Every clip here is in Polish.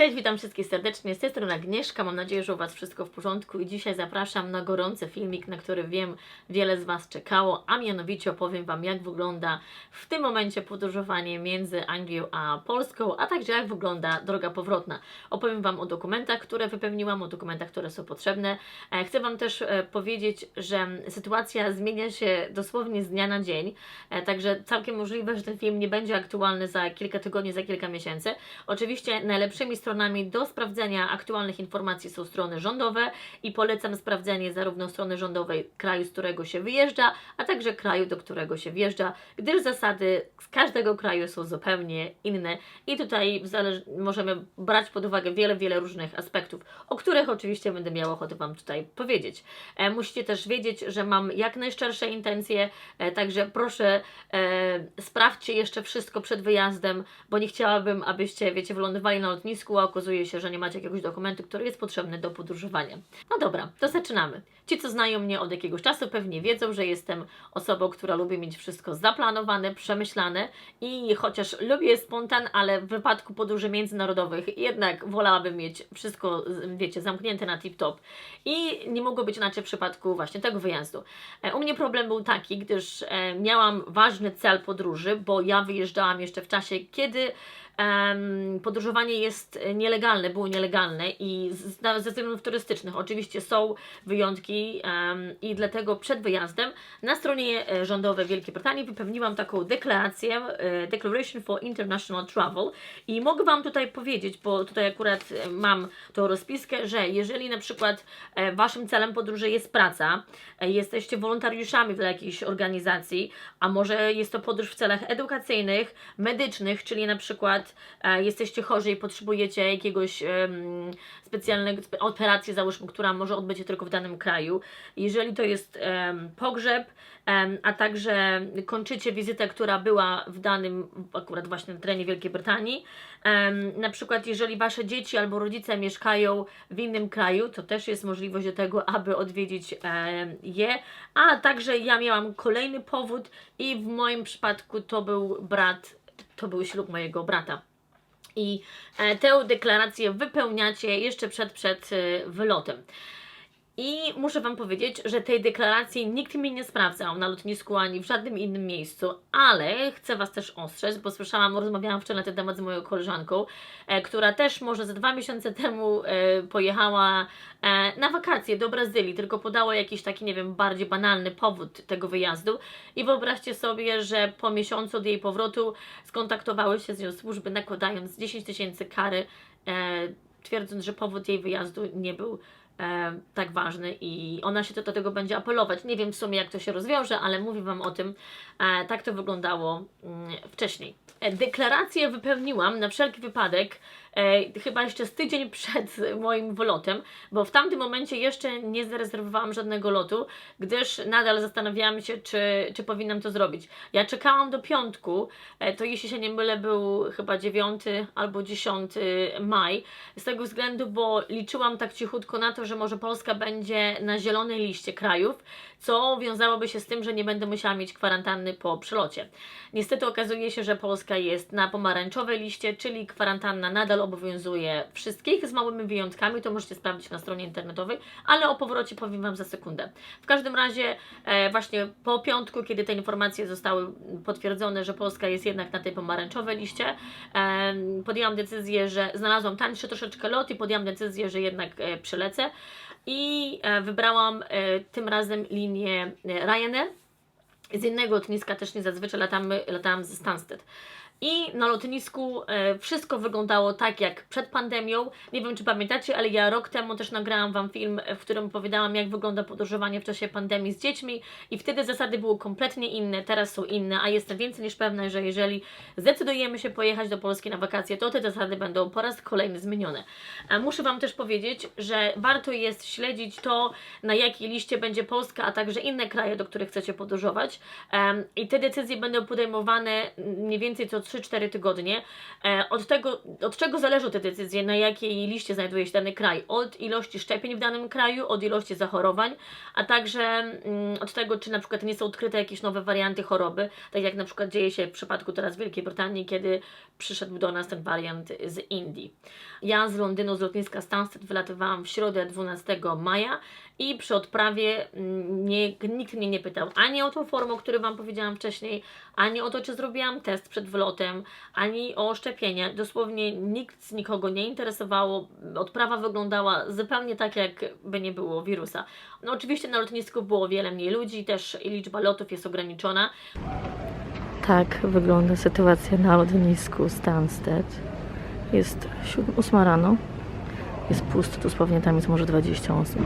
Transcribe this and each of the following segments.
Cześć, witam wszystkich serdecznie. Z tej strony Agnieszka. Mam nadzieję, że u Was wszystko w porządku i dzisiaj zapraszam na gorący filmik, na który wiem wiele z Was czekało, a mianowicie opowiem Wam, jak wygląda w tym momencie podróżowanie między Anglią a Polską, a także jak wygląda droga powrotna. Opowiem Wam o dokumentach, które wypełniłam, o dokumentach, które są potrzebne. E, Chcę Wam też e, powiedzieć, że sytuacja zmienia się dosłownie z dnia na dzień, e, także całkiem możliwe, że ten film nie będzie aktualny za kilka tygodni, za kilka miesięcy. Oczywiście najlepszymi stronami do sprawdzenia aktualnych informacji są strony rządowe i polecam sprawdzenie zarówno strony rządowej kraju, z którego się wyjeżdża, a także kraju, do którego się wjeżdża, gdyż zasady z każdego kraju są zupełnie inne i tutaj możemy brać pod uwagę wiele, wiele różnych aspektów, o których oczywiście będę miała ochotę Wam tutaj powiedzieć. E, musicie też wiedzieć, że mam jak najszczersze intencje, e, także proszę e, sprawdźcie jeszcze wszystko przed wyjazdem, bo nie chciałabym, abyście, wiecie, wylądowali na lotnisku, okazuje się, że nie macie jakiegoś dokumentu, który jest potrzebny do podróżowania. No dobra, to zaczynamy. Ci, co znają mnie od jakiegoś czasu, pewnie wiedzą, że jestem osobą, która lubi mieć wszystko zaplanowane, przemyślane i chociaż lubię spontan, ale w wypadku podróży międzynarodowych jednak wolałabym mieć wszystko, wiecie, zamknięte na tip-top. I nie mogło być inaczej w przypadku właśnie tego wyjazdu. E, U mnie problem był taki, gdyż e, miałam ważny cel podróży, bo ja wyjeżdżałam jeszcze w czasie, kiedy podróżowanie jest nielegalne, było nielegalne i ze względów turystycznych. Oczywiście są wyjątki i dlatego przed wyjazdem na stronie e, rządowej Wielkiej Brytanii wypełniłam taką deklarację, e, Declaration for International Travel i mogę Wam tutaj powiedzieć, bo tutaj akurat e, mam tą rozpiskę, że jeżeli na przykład Waszym celem podróży jest praca, jesteście wolontariuszami dla jakiejś organizacji, a może jest to podróż w celach edukacyjnych, medycznych, czyli na przykład e, jesteście chorzy i potrzebujecie jakiegoś specjalnego spe- operacji, załóżmy, która może odbyć się tylko w danym kraju. Jeżeli to jest pogrzeb, a także kończycie wizytę, która była w danym, akurat właśnie na terenie Wielkiej Brytanii, na przykład jeżeli Wasze dzieci albo rodzice mieszkają w innym kraju, to też jest możliwość do tego, aby odwiedzić je, a także ja miałam kolejny powód i w moim przypadku to był brat, to był ślub mojego brata. I e, tę deklarację wypełniacie jeszcze przed, przed e, wylotem. I muszę Wam powiedzieć, że tej deklaracji nikt mi nie sprawdzał na lotnisku ani w żadnym innym miejscu, ale chcę Was też ostrzec, bo słyszałam, rozmawiałam wczoraj na ten temat z moją koleżanką, e, która też może ze dwa miesiące temu e, pojechała e, na wakacje do Brazylii, tylko podała jakiś taki, nie wiem, bardziej banalny powód tego wyjazdu. I wyobraźcie sobie, że po miesiącu od jej powrotu skontaktowały się z nią służby, nakładając 10 tysięcy kary, e, twierdząc, że powód jej wyjazdu nie był e, tak ważny i ona się to do tego będzie apelować. Nie wiem w sumie, jak to się rozwiąże, ale mówię Wam o tym. E, tak to wyglądało mm, wcześniej. E, deklarację wypełniłam na wszelki wypadek, e, chyba jeszcze z tydzień przed moim wylotem, bo w tamtym momencie jeszcze nie zarezerwowałam żadnego lotu, gdyż nadal zastanawiałam się, czy, czy powinnam to zrobić. Ja czekałam do piątku, e, to jeśli się nie mylę, był chyba 9 albo 10 maj, z tego względu, bo liczyłam tak cichutko na to, że może Polska będzie na zielonej liście krajów, co wiązałoby się z tym, że nie będę musiała mieć kwarantanny po przylocie. Niestety okazuje się, że Polska jest na pomarańczowej liście, czyli kwarantanna nadal obowiązuje wszystkich, z małymi wyjątkami, to możecie sprawdzić na stronie internetowej, ale o powrocie powiem Wam za sekundę. W każdym razie e, właśnie po piątku, kiedy te informacje zostały potwierdzone, że Polska jest jednak na tej pomarańczowej liście, em, podjęłam decyzję, że znalazłam tańszy troszeczkę lot i podjęłam decyzję, że jednak e, przylecę i e, wybrałam e, tym razem linię e, Ryanair. Z innego lotniska też nie zazwyczaj latamy, latałam ze Stansted. I na lotnisku e, wszystko wyglądało tak jak przed pandemią. Nie wiem, czy pamiętacie, ale ja rok temu też nagrałam Wam film, w którym opowiadałam, jak wygląda podróżowanie w czasie pandemii z dziećmi. I wtedy zasady były kompletnie inne, teraz są inne, a jestem więcej niż pewna, że jeżeli zdecydujemy się pojechać do Polski na wakacje, to te zasady będą po raz kolejny zmienione. Muszę Wam też powiedzieć, że warto jest śledzić to, na jakiej liście będzie Polska, a także inne kraje, do których chcecie podróżować. I te decyzje będą podejmowane mniej więcej co 3-4 tygodnie. E, od tego, od czego zależą te decyzje, na jakiej liście znajduje się dany kraj? Od ilości szczepień w danym kraju, od ilości zachorowań, a także mm, od tego, czy na przykład nie są odkryte jakieś nowe warianty choroby, tak jak na przykład dzieje się w przypadku teraz Wielkiej Brytanii, kiedy przyszedł do nas ten wariant z Indii. Ja z Londynu, z lotniska Stansted wylatywałam w środę 12 maja i przy odprawie mm, nie, nikt mnie nie pytał ani o tą formę, o której Wam powiedziałam wcześniej, ani o to, czy zrobiłam test przed wylotem, ani o szczepienie. Dosłownie nikt nikogo nie interesowało. Odprawa wyglądała zupełnie tak, jakby nie było wirusa. No oczywiście na lotnisku było wiele mniej ludzi, też liczba lotów jest ograniczona. Tak wygląda sytuacja na lotnisku Stansted. Jest 8 rano. Jest pusto, z tam jest może 20 osób.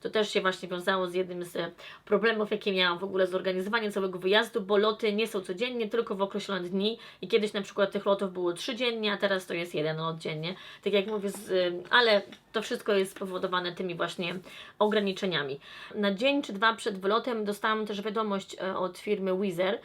To też się właśnie wiązało z jednym z e, problemów, jakie miałam w ogóle z organizowaniem całego wyjazdu, bo loty nie są codziennie, tylko w określone dni i kiedyś na przykład tych lotów było trzy dziennie, a teraz to jest jeden lot dziennie. Tak jak mówię, z, e, ale to wszystko jest spowodowane tymi właśnie ograniczeniami. Na dzień czy dwa przed wylotem dostałam też wiadomość e, od firmy Wizer,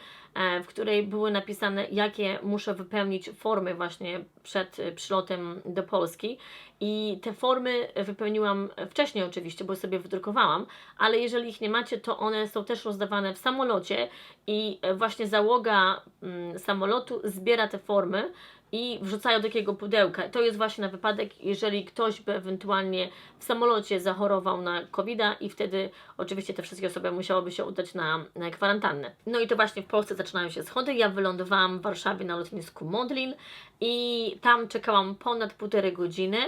w której były napisane, jakie muszę wypełnić formy właśnie przed przylotem do Polski. I te formy wypełniłam wcześniej oczywiście, bo sobie wydrukowałam, ale jeżeli ich nie macie, to one są też rozdawane w samolocie i właśnie załoga mm, samolotu zbiera te formy i wrzucają do takiego pudełka. To jest właśnie na wypadek, jeżeli ktoś by ewentualnie w samolocie zachorował na covid i wtedy oczywiście te wszystkie osoby musiałyby się udać na, na kwarantannę. No i to właśnie w Polsce zaczynają się schody. Ja wylądowałam w Warszawie na lotnisku Modlin i tam czekałam ponad półtorej godziny.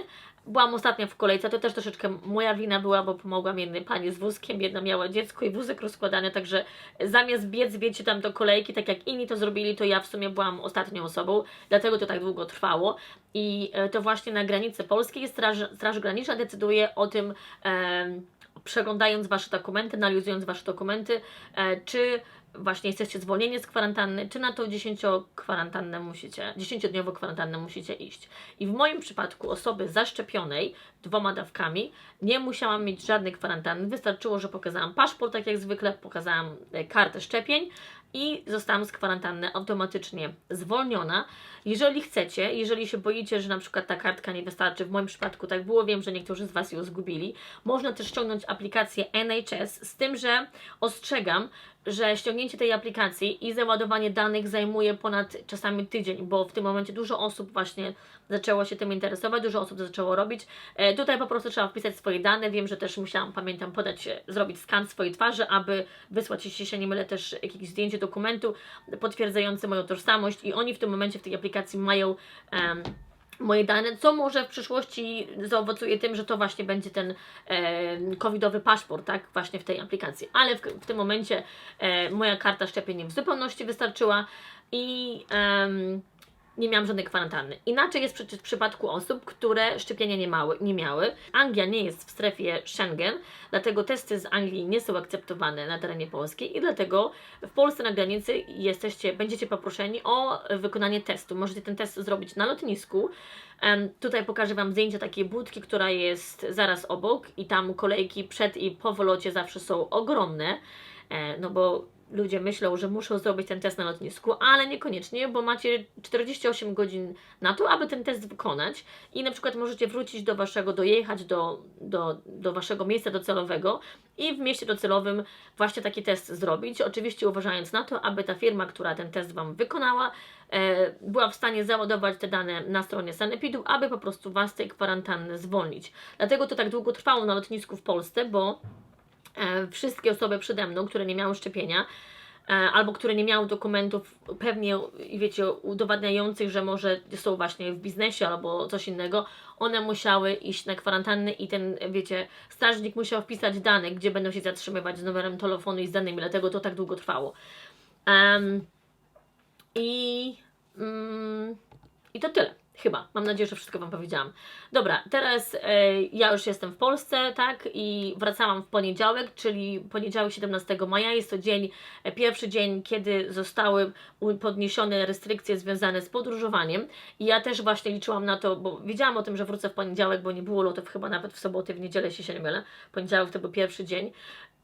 Byłam ostatnia w kolejce, to też troszeczkę moja wina była, bo pomogłam jednej pani z wózkiem, jedna miała dziecko i wózek rozkładany, także zamiast biec, wiecie, tam do kolejki, tak jak inni to zrobili, to ja w sumie byłam ostatnią osobą, dlatego to tak długo trwało. I e, to właśnie na granicy polskiej Straż, Straż Graniczna decyduje o tym, e, przeglądając Wasze dokumenty, analizując Wasze dokumenty, e, czy właśnie jesteście zwolnieni z kwarantanny, czy na tą 10 kwarantannę musicie, 10-dniową kwarantannę musicie iść. I w moim przypadku osoby zaszczepionej dwoma dawkami nie musiałam mieć żadnej kwarantanny. Wystarczyło, że pokazałam paszport, tak jak zwykle, pokazałam e, kartę szczepień i zostałam z kwarantanny automatycznie zwolniona. Jeżeli chcecie, jeżeli się boicie, że na przykład ta kartka nie wystarczy, w moim przypadku tak było, wiem, że niektórzy z Was ją zgubili, można też ściągnąć aplikację NHS, z tym, że ostrzegam, że ściągnięcie tej aplikacji i załadowanie danych zajmuje ponad czasami tydzień, bo w tym momencie dużo osób właśnie zaczęło się tym interesować, dużo osób zaczęło robić. E, tutaj po prostu trzeba wpisać swoje dane. Wiem, że też musiałam, pamiętam, podać, zrobić skan swojej twarzy, aby wysłać, jeśli się nie mylę, też jakieś zdjęcie dokumentu potwierdzające moją tożsamość i oni w tym momencie w tej aplikacji mają moje dane, co może w przyszłości zaowocuje tym, że to właśnie będzie ten e, covidowy paszport, tak, właśnie w tej aplikacji. Ale w, w tym momencie e, moja karta szczepień w zupełności wystarczyła i e, nie miałam żadnej kwarantanny. Inaczej jest przecież w przypadku osób, które szczepienia nie, mały, nie miały. Anglia nie jest w strefie Schengen, dlatego testy z Anglii nie są akceptowane na terenie Polski i dlatego w Polsce na granicy jesteście, będziecie poproszeni o wykonanie testu. Możecie ten test zrobić na lotnisku. Tutaj pokażę Wam zdjęcie takiej budki, która jest zaraz obok i tam kolejki przed i po wylocie zawsze są ogromne, e, no bo ludzie myślą, że muszą zrobić ten test na lotnisku, ale niekoniecznie, bo macie 48 godzin na to, aby ten test wykonać i na przykład możecie wrócić do waszego, dojechać do, do, do waszego miejsca docelowego i w mieście docelowym właśnie taki test zrobić, oczywiście uważając na to, aby ta firma, która ten test Wam wykonała, e, była w stanie załadować te dane na stronie Sanepidu, aby po prostu Was tej kwarantanny zwolnić. Dlatego to tak długo trwało na lotnisku w Polsce, bo wszystkie osoby przede mną, które nie miały szczepienia, e, albo które nie miały dokumentów pewnie, wiecie, udowadniających, że może są właśnie w biznesie albo coś innego, one musiały iść na kwarantannę i ten, wiecie, strażnik musiał wpisać dane, gdzie będą się zatrzymywać z numerem telefonu i z danymi, dlatego to tak długo trwało. Um, I, um, I to tyle. Chyba. Mam nadzieję, że wszystko Wam powiedziałam. Dobra, teraz e, ja już jestem w Polsce, tak? I wracałam w poniedziałek, czyli poniedziałek 17 maja. Jest to dzień, e, pierwszy dzień, kiedy zostały podniesione restrykcje związane z podróżowaniem. I ja też właśnie liczyłam na to, bo wiedziałam o tym, że wrócę w poniedziałek, bo nie było lotów chyba nawet w sobotę, w niedzielę, jeśli się nie mylę. Poniedziałek to był pierwszy dzień.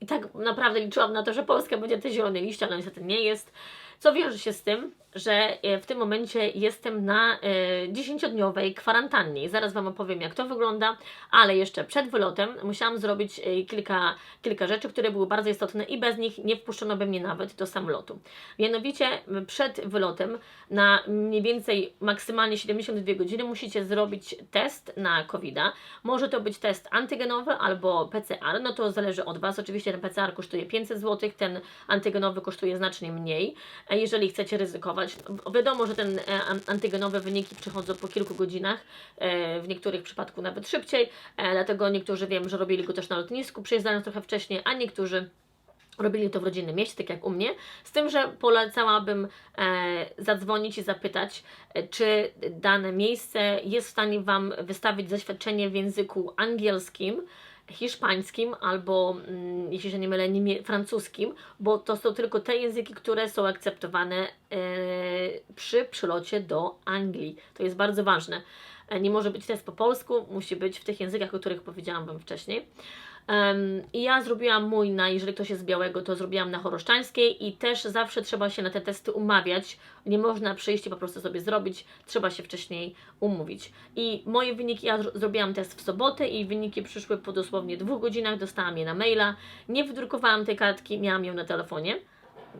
I tak naprawdę liczyłam na to, że Polska będzie te zielone liście, ale niestety nie jest. Co wiąże się z tym, że e, w tym momencie jestem na e, 10-dniowej kwarantannie zaraz Wam opowiem, jak to wygląda, ale jeszcze przed wylotem musiałam zrobić e, kilka, kilka rzeczy, które były bardzo istotne i bez nich nie wpuszczono by mnie nawet do samolotu. Mianowicie przed wylotem na mniej więcej maksymalnie 72 godziny musicie zrobić test na covid -a. Może to być test antygenowy albo PCR, no to zależy od Was. Oczywiście ten PCR kosztuje 500 zł, ten antygenowy kosztuje znacznie mniej, jeżeli chcecie ryzykować. Wiadomo, że ten e, an- antygenowe wyniki przychodzą po kilku godzinach, e, w niektórych przypadku nawet szybciej, e, dlatego niektórzy wiem, że robili go też na lotnisku, przyjeżdżając trochę wcześniej, a niektórzy Robili to w rodzinnym mieście, tak jak u mnie, z tym, że polecałabym zadzwonić i zapytać, czy dane miejsce jest w stanie Wam wystawić zaświadczenie w języku angielskim, hiszpańskim albo, mm, jeśli się nie mylę, francuskim, bo to są tylko te języki, które są akceptowane e, przy przylocie do Anglii. To jest bardzo ważne. E, Nie może być test po polsku, musi być w tych językach, o których powiedziałam Wam wcześniej. I ja zrobiłam mój na, jeżeli ktoś jest z białego, to zrobiłam na choroszczańskiej i też zawsze trzeba się na te testy umawiać. Nie można przyjść i po prostu sobie zrobić, trzeba się wcześniej umówić. I moje wyniki, ja zro- zrobiłam test w sobotę i wyniki przyszły po dosłownie dwóch godzinach, dostałam je na maila. Nie wydrukowałam tej kartki, miałam ją na telefonie.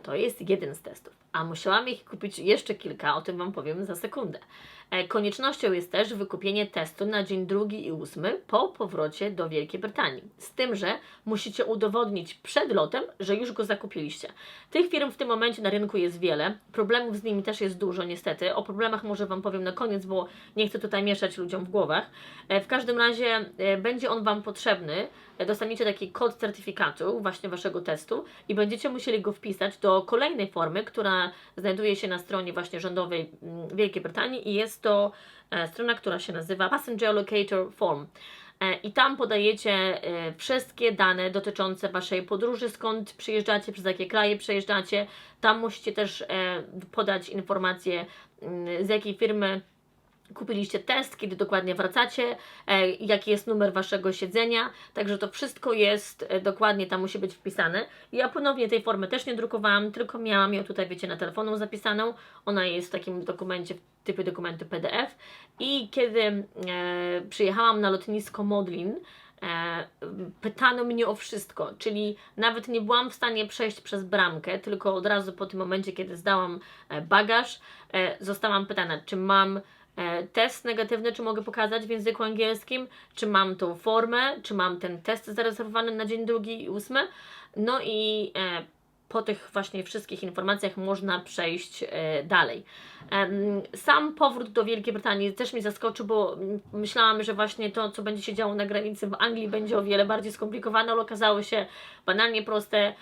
To jest jeden z testów, a musiałam ich kupić jeszcze kilka, o tym Wam powiem za sekundę. E, Koniecznością jest też wykupienie testu na dzień drugi i ósmy po powrocie do Wielkiej Brytanii. Z tym, że musicie udowodnić przed lotem, że już go zakupiliście. Tych firm w tym momencie na rynku jest wiele, problemów z nimi też jest dużo niestety. O problemach może Wam powiem na koniec, bo nie chcę tutaj mieszać ludziom w głowach. E, W każdym razie e, będzie on Wam potrzebny. Dostaniecie taki kod certyfikatu właśnie Waszego testu i będziecie musieli go wpisać do kolejnej formy, która znajduje się na stronie właśnie rządowej mm, Wielkiej Brytanii i jest to e, strona, która się nazywa Passenger Locator Form. E, I tam podajecie e, wszystkie dane dotyczące Waszej podróży, skąd przyjeżdżacie, przez jakie kraje przejeżdżacie. Tam musicie też podać informacje, mm, z jakiej firmy kupiliście test, kiedy dokładnie wracacie, e, jaki jest numer waszego siedzenia, także to wszystko jest e, dokładnie tam musi być wpisane. Ja ponownie tej formy też nie drukowałam, tylko miałam ją tutaj, wiecie, na telefonu zapisaną. Ona jest w takim dokumencie, w typie dokumentu PDF. I kiedy e, przyjechałam na lotnisko Modlin, e, pytano mnie o wszystko, czyli nawet nie byłam w stanie przejść przez bramkę, tylko od razu po tym momencie, kiedy zdałam e, bagaż, e, zostałam pytana, czy mam test negatywny, czy mogę pokazać w języku angielskim, czy mam tą formę, czy mam ten test zarezerwowany na dzień drugi i ósmy. No i e, po tych właśnie wszystkich informacjach można przejść e, dalej. Sam powrót do Wielkiej Brytanii też mnie zaskoczył, bo myślałam, że właśnie to, co będzie się działo na granicy w Anglii, będzie o wiele bardziej skomplikowane, ale okazało się banalnie proste.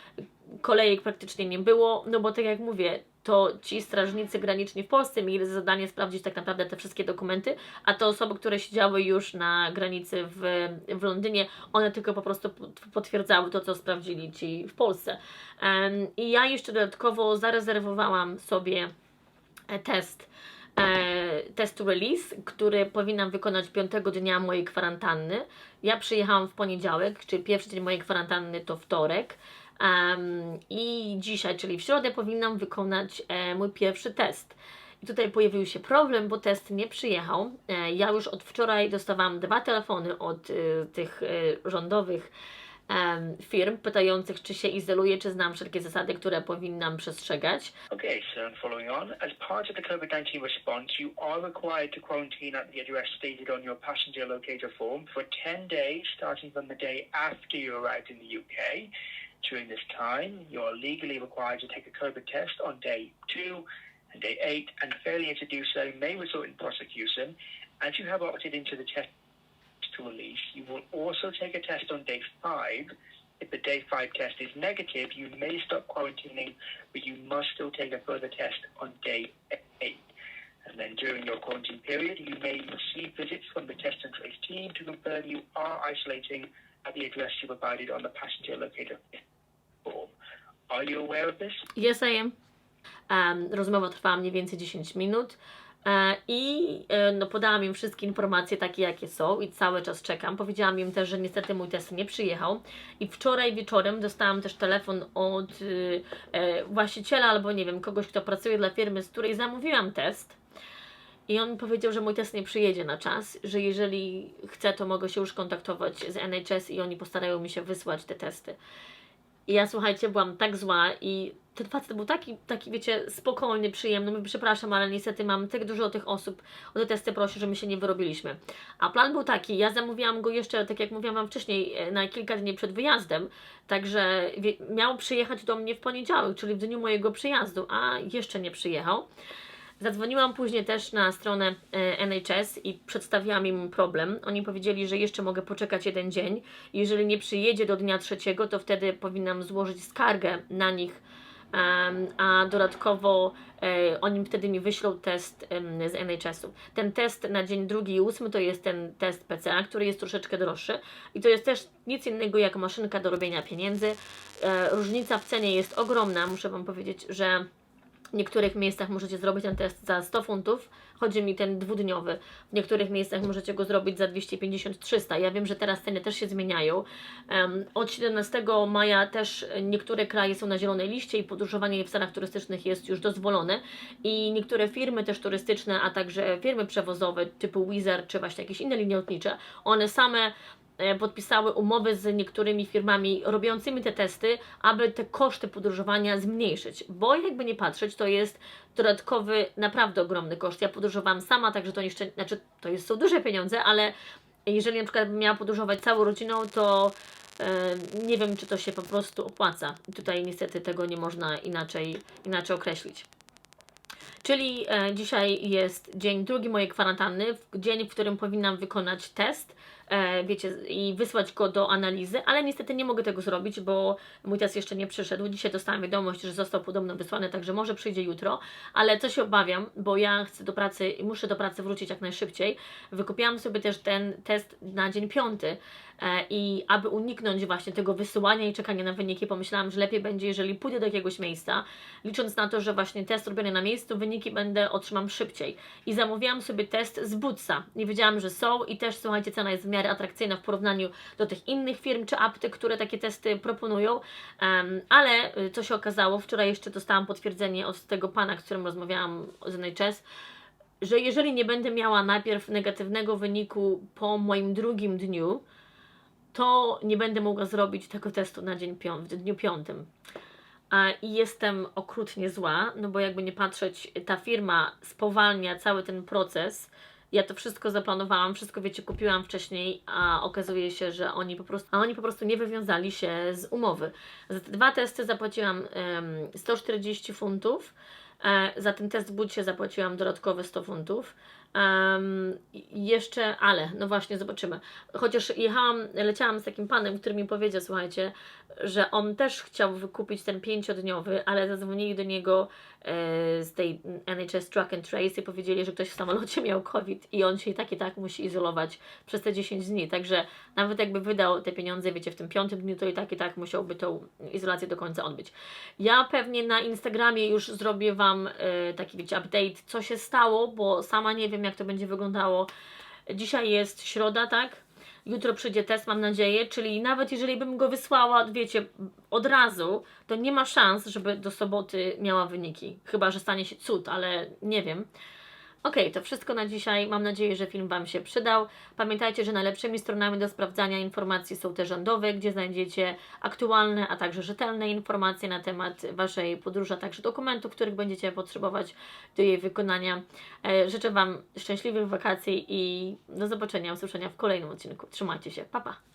Kolejek praktycznie nie było, no bo tak jak mówię, to ci strażnicy graniczni w Polsce mieli za zadanie sprawdzić tak naprawdę te wszystkie dokumenty, a te osoby, które siedziały już na granicy w, w Londynie, one tylko po prostu pot- potwierdzały to, co sprawdzili ci w Polsce. I ja jeszcze dodatkowo zarezerwowałam sobie e, test e, testu release, który powinnam wykonać piątego dnia mojej kwarantanny. Ja przyjechałam w poniedziałek, czyli pierwszy dzień mojej kwarantanny to wtorek. Em, I dzisiaj, czyli w środę, powinnam wykonać e, mój pierwszy test. I tutaj pojawił się problem, bo test nie przyjechał. E, ja już od wczoraj dostawałam dwa telefony od e, tych e, rządowych firm, pytających, czy się izoluję, czy znam wszelkie zasady, które powinnam przestrzegać. Okay, so following on. As part of the COVID 19 response, you are required to quarantine at the address stated on your passenger locator form for 10 days, starting from the day after you arrived in the UK. During this time, you're legally required to take a COVID test on day two and day eight, and failure to do so may result in prosecution. As you have opted into the test to release, you will also take a test on day five. If the day five test is negative, you may stop quarantining, but you must still take a further test on day eight. And then during your quarantine period, you may receive visits from the test and trace team to confirm you are isolating at the address you provided on the passenger locator form. Are you aware of this? Yes, I am. Em, rozmowa trwała mniej więcej 10 minut. E, I e, no, podałam im wszystkie informacje takie, jakie są i cały czas czekam. Powiedziałam im też, że niestety mój test nie przyjechał. I wczoraj wieczorem dostałam też telefon od y, e, właściciela albo nie wiem, kogoś, kto pracuje dla firmy, z której zamówiłam test. I on powiedział, że mój test nie przyjedzie na czas, że jeżeli chcę, to mogę się już kontaktować z NHS i oni postarają mi się wysłać te testy. I ja słuchajcie, byłam tak zła i ten facet był taki, taki wiecie, spokojny, przyjemny. Mówię, przepraszam, ale niestety mam tak dużo tych osób o te testy prosi, że my się nie wyrobiliśmy. A plan był taki, ja zamówiłam go jeszcze, tak jak mówiłam Wam wcześniej, e, na kilka dni przed wyjazdem, także miał przyjechać do mnie w poniedziałek, czyli w dniu mojego przyjazdu, a jeszcze nie przyjechał. Zadzwoniłam później też na stronę e, NHS i przedstawiłam im problem. Oni powiedzieli, że jeszcze mogę poczekać jeden dzień. Jeżeli nie przyjedzie do dnia trzeciego, to wtedy powinnam złożyć skargę na nich, a dodatkowo e, oni wtedy mi wyślą test z NHS-u. Ten test na dzień drugi i ósmy to jest ten test PCA, który jest troszeczkę droższy i to jest też nic innego jak maszynka do robienia pieniędzy. E, różnica w cenie jest ogromna, muszę Wam powiedzieć, że w niektórych miejscach możecie zrobić ten test za 100 funtów, chodzi mi ten dwudniowy. W niektórych miejscach możecie go zrobić za 250-300. Ja wiem, że teraz ceny też się zmieniają. Od 17 maja też niektóre kraje są na zielonej liście i podróżowanie w stanach turystycznych jest już dozwolone. I niektóre firmy też turystyczne, a także firmy przewozowe typu Wizz czy właśnie jakieś inne linie lotnicze, one same podpisały umowy z niektórymi firmami robiącymi te testy, aby te koszty podróżowania zmniejszyć. Bo jakby nie patrzeć, to jest dodatkowy, naprawdę ogromny koszt. Ja podróżowałam sama, także to jeszcze, znaczy to jest, są duże pieniądze, ale jeżeli na przykład miała podróżować całą rodziną, to e, nie wiem, czy to się po prostu opłaca. Tutaj niestety tego nie można inaczej, inaczej określić. Czyli e, dzisiaj jest dzień drugi mojej kwarantanny, dzień, w którym powinnam wykonać test, e, wiecie, i wysłać go do analizy, ale niestety nie mogę tego zrobić, bo mój test jeszcze nie przyszedł. Dzisiaj dostałam wiadomość, że został podobno wysłany, także może przyjdzie jutro, ale co się obawiam, bo ja chcę do pracy i muszę do pracy wrócić jak najszybciej. Wykupiłam sobie też ten test na dzień piąty e, i aby uniknąć właśnie tego wysyłania i czekania na wyniki, pomyślałam, że lepiej będzie, jeżeli pójdę do jakiegoś miejsca, licząc na to, że właśnie test robiony na miejscu, wyniki będę otrzymam szybciej. I zamówiłam sobie test z Bootsa. Nie wiedziałam, że są i też słuchajcie, cena jest w miarę atrakcyjna w porównaniu do tych innych firm czy aptek, które takie testy proponują. Ale y, co się okazało, wczoraj jeszcze dostałam potwierdzenie od tego pana, z którym rozmawiałam z NHS, że jeżeli nie będę miała najpierw negatywnego wyniku po moim drugim dniu, to nie będę mogła zrobić tego testu na dzień w dniu piątym. I jestem okrutnie zła, no bo jakby nie patrzeć, ta firma spowalnia cały ten proces. Ja to wszystko zaplanowałam, wszystko wiecie, kupiłam wcześniej, a okazuje się, że oni po prostu, a oni po prostu nie wywiązali się z umowy. Za te dwa testy zapłaciłam em, 140 funtów, e, za ten test w Budcie zapłaciłam dodatkowe 100 funtów. Um, jeszcze, ale, no właśnie, zobaczymy. Chociaż jechałam, leciałam z takim panem, który mi powiedział, słuchajcie, że on też chciał wykupić ten pięciodniowy, ale zadzwonili do niego e, z tej NHS Track and Trace i powiedzieli, że ktoś w samolocie miał COVID i on się i tak i tak musi izolować przez te 10 dni. Także nawet jakby wydał te pieniądze, wiecie, w tym piątym dniu, to i tak i tak musiałby tą izolację do końca odbyć. Ja pewnie na Instagramie już zrobię Wam e, taki, wiecie, update, co się stało, bo sama nie wiem, jak to będzie wyglądało. Dzisiaj jest środa, tak? Jutro przyjdzie test, mam nadzieję, czyli nawet jeżeli bym go wysłała, wiecie, od razu, to nie ma szans, żeby do soboty miała wyniki. Chyba, że stanie się cud, ale nie wiem. Okej, to wszystko na dzisiaj. Mam nadzieję, że film Wam się przydał. Pamiętajcie, że najlepszymi stronami do sprawdzania informacji są te rządowe, gdzie znajdziecie aktualne, a także rzetelne informacje na temat Waszej podróży, a także dokumentów, których będziecie potrzebować do jej wykonania. E, Życzę Wam szczęśliwych wakacji i do zobaczenia, usłyszenia w kolejnym odcinku. Trzymajcie się, pa pa!